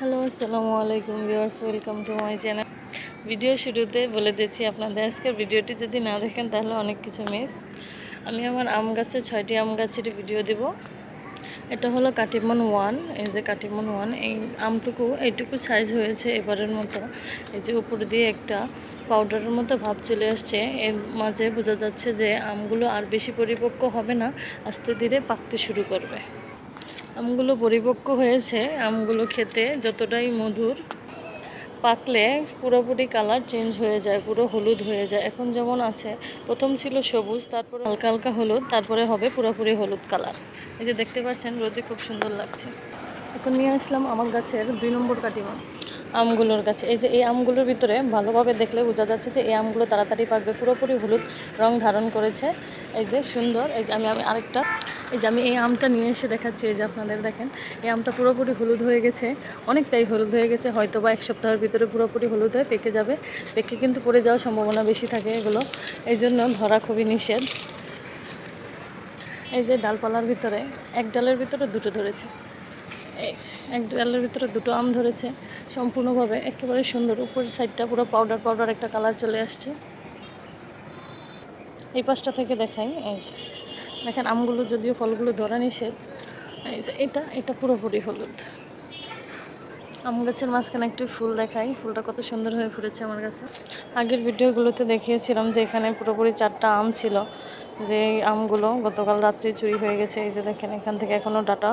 Hello, আসসালামু আলাইকুম viewers, welcome to my channel. Video শুরুতে বলে দিচ্ছি, আপনাদের আজকের ভিডিওটি যদি না দেখেন, তাহলে অনেক কিছু মিস। আমি আমার আম গাছের ছয়টি আম গাছের ভিডিও দেব। এটা হলো কাটিমন ওয়ান, এই যে কাটিমন ওয়ান, এই আমটুকু, এইটুকু সাইজ হয়েছে এবারের মতো। এই যে উপর দিয়ে একটা পাউডারের মতো ভাব চলে আসছে। এর মাঝে বোঝা যাচ্ছে যে আমগুলো আর বেশি পরিপক্ক হবে না, আস্তে ধীরে পাকতে শুরু করবে। আমগুলো পরিপক্ক হয়েছে, আমগুলো খেতে যতটাই মধুর পাকলে পুরোপুরি কালার চেঞ্জ হয়ে যায়, পুরো হলুদ হয়ে যায়। এখন যেমন আছে, প্রথম ছিল সবুজ, তারপরে হালকা হালকা হলুদ, তারপরে হবে পুরোপুরি হলুদ কালার এই যে দেখতে পাচ্ছেন, রোদে খুব সুন্দর লাগছে। এখন নিয়ে আসলাম আমার গাছের দুই নম্বর কাটিমা। আমগুলোর কাছে এই যে এই আমগুলোর ভিতরে ভালোভাবে দেখলে বোঝা যাচ্ছে যে এই আমগুলো তাড়াতাড়ি পাকবে। পুরোপুরি হলুদ রং ধারণ করেছে। এই যে সুন্দর। এই যে আমি আমি আরেকটা, এই যে আমি এই আমটা নিয়ে এসে দেখাচ্ছি, এই যে আপনাদের দেখেন, এই আমটা পুরোপুরি হলুদ হয়ে গেছে। অনেকটাই হলুদ হয়ে গেছে। হয়তো বা এক সপ্তাহের ভিতরে পুরোপুরি হলুদ হয়ে পেকে যাবে। পেকে কিন্তু পড়ে যাওয়ার সম্ভাবনা বেশি থাকে এগুলো। এই জন্য ধরা খুবই নিষেধ। এই যে ডালপালার ভিতরে, এক ডালের ভিতরে দুটো ধরেছে। এক ডালের ভিতরে দুটো আম ধরেছে, সম্পূর্ণভাবে একেবারে সুন্দর। উপরের সাইডটা পুরো পাউডার পাউডার একটা কালার চলে আসছে। এই পাশটা থেকে দেখাই দেখেন, আমগুলো যদিও ফলগুলো ধরা নিষেধ এটা এটা পুরোপুরি হলুদ। আম গাছের মাঝখানে একটি ফুল দেখাই। ফুলটা কত সুন্দর হয়ে ফুটেছে আমার কাছে। আগের ভিডিওগুলোতে দেখিয়েছিলাম যে এখানে পুরোপুরি চারটা আম ছিল, যে আমগুলো গতকাল রাত্রে চুরি হয়ে গেছে। এই যে দেখেন, এখান থেকে এখনও ডাটা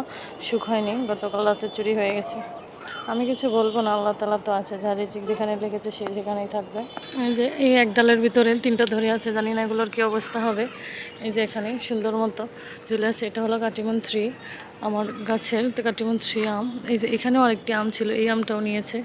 শুকায়নি গতকাল রাত্রে চুরি হয়ে গেছে। আমি কিছু বলব না, আল্লাহ তালা তো আছে, যা রিচিক যেখানে লেগেছে সে সেখানেই থাকবে। এই যে, এই এক ডালের ভিতরে তিনটা ধরে আছে, জানি না এগুলোর কী অবস্থা হবে। এই যে এখানে সুন্দর মতো ঝুলে আছে, এটা হলো কাটিমন থ্রি, আমার গাছের কাটিমন থ্রি আম। এই যে এখানেও আরেকটি আম ছিল, এই আমটাও নিয়েছে।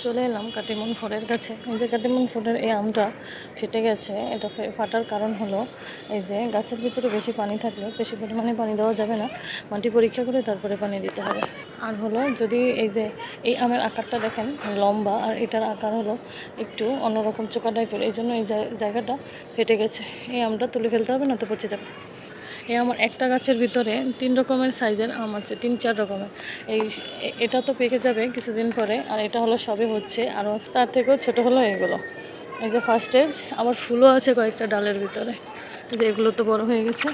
চলে এলাম কাটিমন ফোরের কাছে। এই যে কাটিমন ফোরের এই আমটা ফেটে গেছে, এটা ফাটার কারণ হলো এই যে গাছের ভিতরে বেশি পানি থাকলে বেশি পরিমাণে পানি দেওয়া যাবে না, মাটি পরীক্ষা করে তারপরে পানি দিতে হবে। আর হলো যদি এই যে এই আমের আকারটা দেখেন, লম্বা, আর এটার আকার হলো একটু অন্যরকম চোকা টাইপের এই জন্য এই জায়- জায়গাটা ফেটে গেছে। এই আমটা তুলে ফেলতে হবে না তো পচে যাবে। এই আমার একটা গাছের ভিতরে তিন রকমের সাইজের আম আছে, তিন চার রকমের। এই এটা তো পেকে যাবে কিছুদিন পরে, আর এটা হলো সবে হচ্ছে, আর তার থেকেও ছোটো হলো এগুলো। এই যে ফার্স্ট স্টেজ আবার ফুলও আছে কয়েকটা ডালের ভিতরে। যে এগুলো তো বড় হয়ে গেছে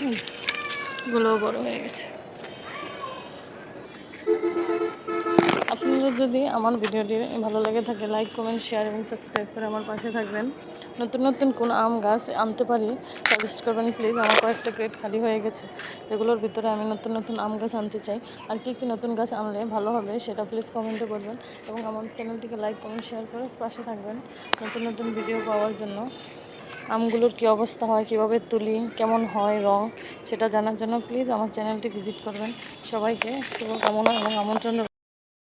এগুলোও বড় হয়ে গেছে। আপনারা যদি আমার ভিডিওটি ভালো লাগে থাকে লাইক কমেন্ট শেয়ার এবং সাবস্ক্রাইব করে আমার পাশে থাকবেন। নতুন নতুন কোন আম গাছ আনতে পারি সাজেস্ট করবেন প্লিজ আমার কয়েকটা ক্রেট খালি হয়ে গেছে। যেগুলোর ভিতরে আমি নতুন নতুন আম গাছ আনতে চাই। আর কী কী নতুন গাছ আনলে ভালো হবে সেটা প্লিজ কমেন্টে করবেন এবং আমার চ্যানেলটিকে লাইক কমেন্ট শেয়ার করে পাশে থাকবেন নতুন নতুন ভিডিও পাওয়ার জন্য। আমগুলোর কী অবস্থা হয়, কীভাবে তুলি, কেমন হয় রং, সেটা জানার জন্য প্লিজ আমার চ্যানেলটি ভিজিট করবেন। সবাইকে শুভকামনা এবং আমন্ত্রণ